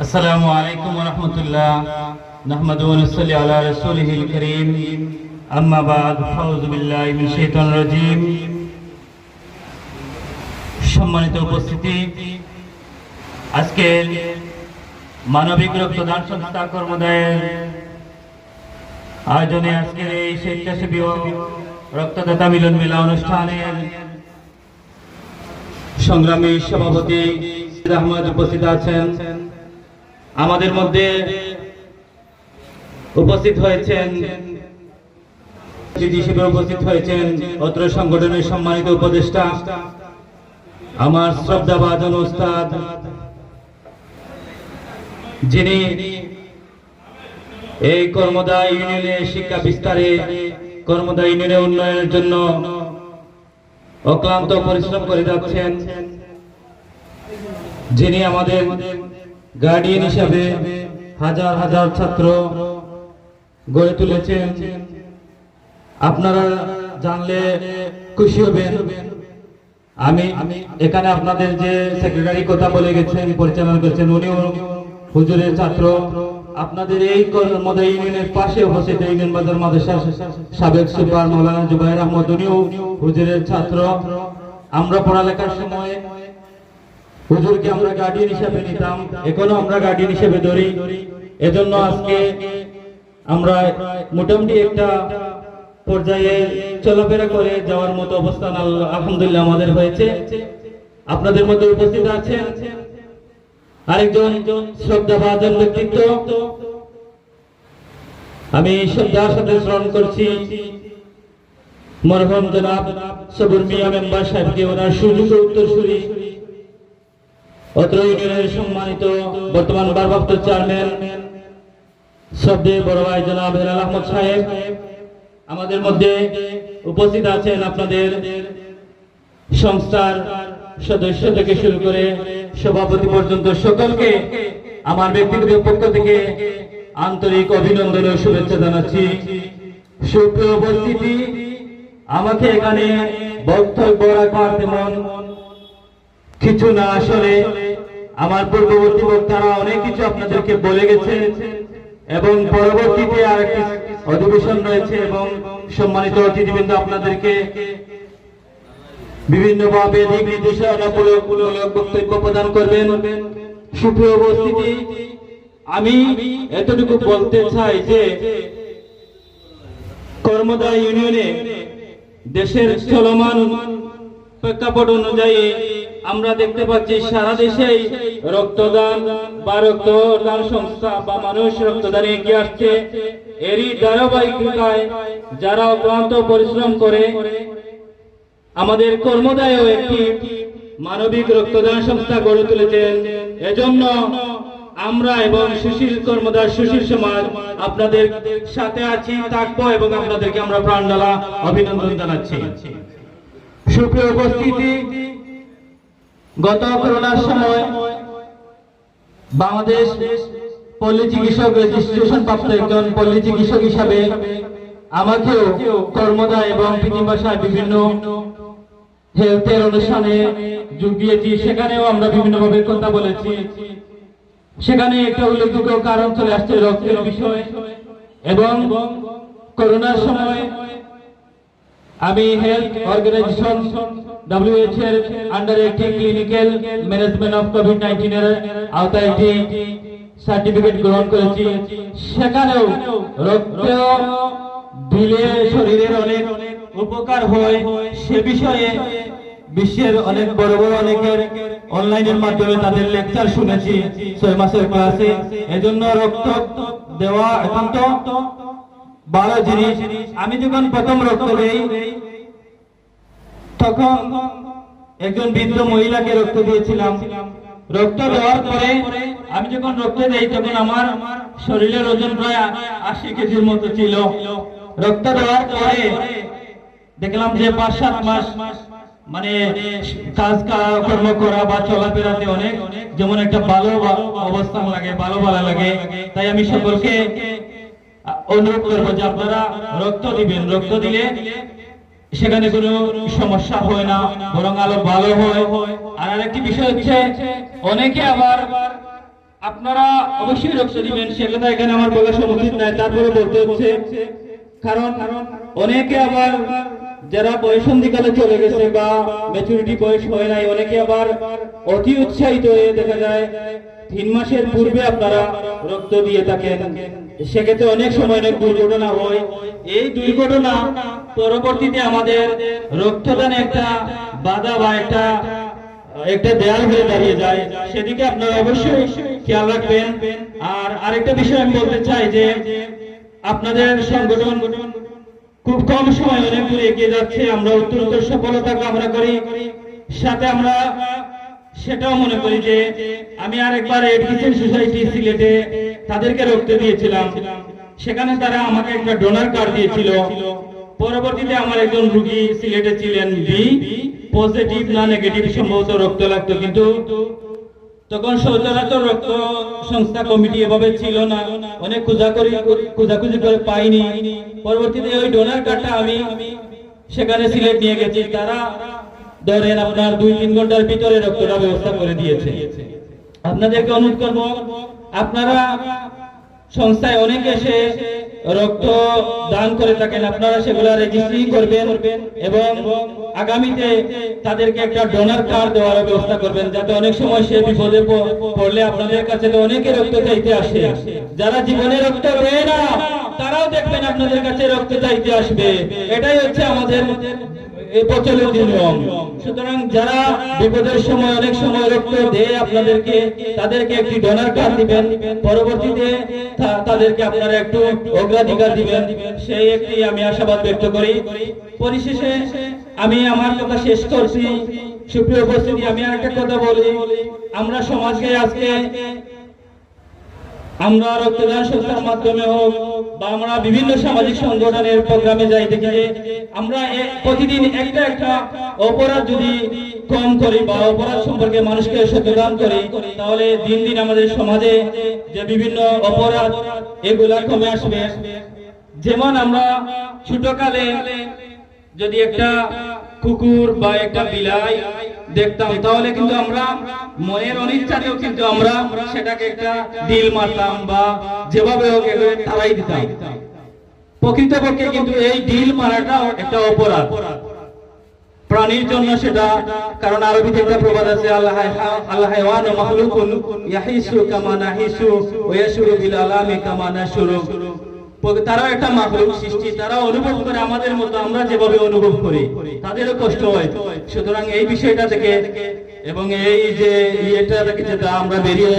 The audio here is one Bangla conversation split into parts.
السلام عليكم ورحمة الله نحمد ونصلي على رسوله الكريم أما بعد فأعوذ بالله من الشيطان الرجيم সম্মানিত উপস্থিতি আজকে মানবিক রক্তদান সংস্থা কর্মদায়ের আয়োজনে আজকের এই স্বেচ্ছাসেবী ও রক্তদাতা মিলন মেলা অনুষ্ঠানের সংগ্রামী সভাপতি আহমদ উপস্থিত আছেন আমাদের মধ্যে উপস্থিত হয়েছেন হিসেবে উপস্থিত হয়েছেন অত্র সংগঠনের সম্মানিত উপদেষ্টা, আমার শ্রদ্ধা বাদন ওস্তাদ, যিনি এই কর্মদা ইউনিয়নের শিক্ষা বিস্তারে কর্মদা ইউনিয়নের উন্নয়নের জন্য অক্লান্ত পরিশ্রম করে যাচ্ছেন, যিনি আমাদের গার্ডিয়ান হিসাবে হাজার হাজার ছাত্র গড়ে তুলেছেন। আপনারা জানলে খুশি হবেন। আমি এখানে আপনাদের যে সেক্রেটারি কথা বলে গেছেন, পরিচালনা করেছেন, উনিও হুজুরের ছাত্র। আপনাদের এই ইউনিয়নের পাশে উপস্থিত ইউনিয়ন বাজার মাদ্রাসার সাবেক সুপার মৌলানা জুবাইর আহমদ, উনিও হুজুরের ছাত্র। আমরা পড়ালেখার সময় হুজুরকে আমরা গার্ডিয়ান হিসেবে নিতাম, এখনও আমরা গার্ডিয়ান হিসেবে ধরি। এজন্য আজকে আমরা মোটামুটি একটা পর্যায়ে চলাফেরা করে যাওয়ার মতো অবস্থান আলহামদুলিল্লাহ আমাদের হয়েছে। আপনাদের মধ্যে উপস্থিত আছেন আরেকজন শ্রদ্ধা ভাজন ব্যক্তিত্ব। আমি শ্রদ্ধার সাথে স্মরণ করছি মরহম জনাব সবুর মিয়া মেম্বার সাহেবকে, ওনার সুযোগ উত্তরসূরি অত্র ইউনিয়নের সম্মানিত বর্তমান ভারপ্রাপ্ত চেয়ারম্যান বড় ভাই জনাব হেলাল আহমদ সাহেব। আমাদের মধ্যে উপস্থিত আছেন আপনাদের সংস্থার সদস্য থেকে শুরু করে সভাপতি পর্যন্ত সকলকে আমার ব্যক্তিগত পক্ষ থেকে আন্তরিক অভিনন্দন ও শুভেচ্ছা জানাচ্ছি। সুপ্রিয় উপস্থিতি, আমাকে এখানে বক্তব্য রাখার তেমন কিছু না আসলে আমার পূর্ববর্তী বক্তারা অনেক কিছু আপনাদেরকে বলে গেছে এবং পরবর্তীতে আর একটি অধিবেশন রয়েছে এবং সম্মানিত অতিথিবৃন্দ আপনাদেরকে বিভিন্ন ভাবে দিক নির্দেশনামূলক বক্তব্য প্রদান করবেন। সুপ্রিয় উপস্থিতি, আমি এতটুকু বলতে চাই যে কর্মদা ইউনিয়নে দেশের চলমান প্রেক্ষাপট অনুযায়ী আমরা দেখতে পাচ্ছি সারা দেশেই রক্তদান বা রক্তদান সংস্থা বা মানুষ রক্তদানে এগিয়ে আসছে। এরই ধারাবাহিকতায় যারা অক্লান্ত পরিশ্রম করে, আমাদের কর্মদায়ও একটি মানবিক রক্তদান সংস্থা গড়ে তুলেছেন। এজন্য আমরা এবং সুশীল কর্মদার সুশীল সমাজ আপনাদের সাথে আছি, থাকব এবং আপনাদেরকে আমরা প্রাণ ডালা অভিনন্দন জানাচ্ছি। সুপ্রিয় উপস্থিতি গত করোনার সময় বাংলাদেশ পল্লী চিকিৎসক রেজিস্ট্রেশন প্রাপ্ত একজন পল্লী চিকিৎসক হিসাবে আমাকেও কর্মদা এবং পৃথিবী ভাষায় বিভিন্ন হেলথের অনুষ্ঠানে যোগ দিয়েছি। সেখানেও আমরা বিভিন্নভাবে কথা বলেছি। সেখানে একটা উল্লেখযোগ্য কারণ চলে আসছে রক্তের বিষয়। এবং করোনার সময় আমি হেলথ অর্গানাইজেশন ডব্লিউএইচ এর আন্ডারে একটি clinical management of covid nineteen এর আওতায় একটি সার্টিফিকেট গ্রহণ করেছি। সেখানেও রক্ত দিলে শরীরের অনেক উপকার হয়। সে বিষয়ে বিশ্বের অনেক বড় বড় অনেকের অনলাইনের মাধ্যমে তাদের লেকচার শুনেছি। ছয় মাসের ক্লাসে এজন্য রক্ত দেওয়া একান্ত ভালো জিনিস আমি যখন প্রথম রক্ত দেই, তখন একজন বৃদ্ধ মহিলাকে রক্ত দিয়েছিলাম। রক্ত দেওয়ার পরে আমি যখন রক্ত দেই, তখন আমার শরীরের ওজন প্রায় আশি কেজির মতো ছিল। রক্ত দেওয়ার পরে দেখলাম যে পাঁচ সাত মাস মানে কাজ কর্ম করা বা চলাফেরাতে অনেক যেমন একটা ভালো অবস্থান লাগে, ভালো ভালো লাগে। তাই আমি সকলকে অনুরোধ করব যে আপনারা রক্ত দিবেন, রক্ত দিলে সেখানে কোনো সমস্যা হয় না, বরং আলো ভালো হয়। আর আরেকটি বিষয় হচ্ছে, অনেকে আবার আপনারা অবশ্যই রক্ত দিবেন, সে কথা এখানে আমার বলা সমুচিত নাই, তারপরে বলতে হচ্ছে, কারণ অনেকে আবার যারা বয়সন্ধিকালে চলে গেছে বা ম্যাচুরিটি বয়স হয় নাই, অনেকে আবার অতি উৎসাহিত হয়ে দেখা যায়, তিন মাসের পূর্বে আপনারা রক্ত দিয়ে থাকেন। সেক্ষেত্রে অনেক সময় অনেক দুর্ঘটনা হয়। এই দুর্ঘটনা পরবর্তীতে আমাদের রক্তদানে একটা বাধা বা একটা একটা দেয়াল হয়ে দাঁড়িয়ে যায়। সেদিকে আপনারা অবশ্যই খেয়াল রাখবেন। আর আরেকটা বিষয় আমি বলতে চাই যে আপনাদের সংগঠন খুব কম সময় অনেক দূরে এগিয়ে যাচ্ছে, আমরা উত্তরোত্তর সফলতা কামনা করি। সাথে আমরা সেটাও মনে করি যে, আমি আরেকবার এডুকেশন সোসাইটি সিলেটে তাদেরকে রক্ত দিয়েছিলাম। সেখানে তারা আমাকে একটা ডোনার কার্ড দিয়েছিল। পরবর্তীতে আমার একজন রুগী সিলেটে ছিলেন বি পজিটিভ না নেগেটিভ সম্ভবত রক্ত লাগতো। কিন্তু তখন সচরাচর রক্ত সংস্থা কমিটি এভাবে ছিল না। অনেক খোঁজাখুঁজি খোঁজাখুঁজি করে পাইনি। পরবর্তীতে ওই ডোনার কার্ডটা আমি সেখানে সিলেট নিয়ে গেছি। তারা ধরেন আপনার দুই তিন ঘণ্টার ভিতরে রক্তটা ব্যবস্থা করে দিয়েছে। আপনাদেরকে অনুরোধ করব, আপনারা সংস্থায় অনেক এসে রক্ত দান করে থাকেন। আপনারা সেগুলা রেজিস্ট্রি করবেন এবং আগামীতে তাদেরকে একটা ডোনার কার্ড দেওয়ার ব্যবস্থা করবেন, যাতে অনেক সময় সে বিপদে পড়লে আপনাদের কাছে তো অনেকে রক্ত চাইতে আসে। যারা জীবনে রক্ত দেয় না, তারাও দেখবেন আপনাদের কাছে রক্ত চাইতে আসবে। এটাই হচ্ছে আমাদের প্রচলিত নিয়ম। সুতরাং যারা বিপদের সময়, অনেক সময় রক্ত দেয় আপনাদেরকে, তাদেরকে একটি ডোনার কার্ড দিবেন। পরবর্তীতে তাদেরকে আপনারা একটু অগ্রাধিকার দিবেন। সেই একটি আমি আশাবাদ ব্যক্ত করি। পরিশেষে আমি আমার কথা শেষ করছি। সুপ্রিয় উপস্থিতি, আমি কথা বলি। আমরা সমাজকে আজকে আমরা রক্তদান সংস্থার মাধ্যমে হোক বা আমরা বিভিন্ন সামাজিক সংগঠনের প্রোগ্রামে যাই দেখি আমরা প্রতিদিন একটা একটা অপরাধ যদি কম করি বা অপরাধ সম্পর্কে মানুষকে সচেতন করি, তাহলে দিন দিন আমাদের সমাজে যে বিভিন্ন অপরাধ, এগুলা কমে আসবে। যেমন আমরা ছোটকালে যদি একটা কুকুর বা একটা বিলাই দেখতাম। তাহলে কিন্তু আমরা মনের অনিচ্ছাতেও কিন্তু আমরা সেটাকে একটা ডিল মারতাম বা যেভাবে হোক তাড়াই দিতাম। প্রকৃতপক্ষে কিন্তু এই ডিল মারাটাও একটা অপরাধ। প্রাণীর জন্য সেটা, কারণ আরবিতে একটা প্রবাদ আছে, আল্লাহ আল্লাহ ওয়ান মাখলুকুন ইয়াহিসু কামা নাহিসু তারাও একটা মাখলুক সৃষ্টি তারা অনুভব করে আমাদের মতো আমরা যেভাবে অনুভব করি, তাদেরও কষ্ট হয়। সুতরাং এই বিষয়টা থেকে এবং এই যে ইয়েটা থেকে আমরা বেরিয়ে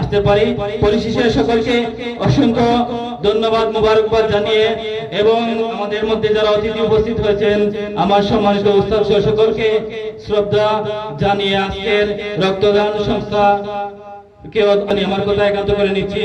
আসতে পারি, পরিশেষে সকলকে অসংখ্য ধন্যবাদ, মোবারকবাদ জানিয়ে এবং আমাদের মধ্যে যারা অতিথি উপস্থিত হয়েছেন, আমার সম্মানিত উস্তাদ সকলকে শ্রদ্ধা জানিয়ে আজকের রক্তদান সংস্থা কে আমি আমার কথা একান্ত করে নিচ্ছি।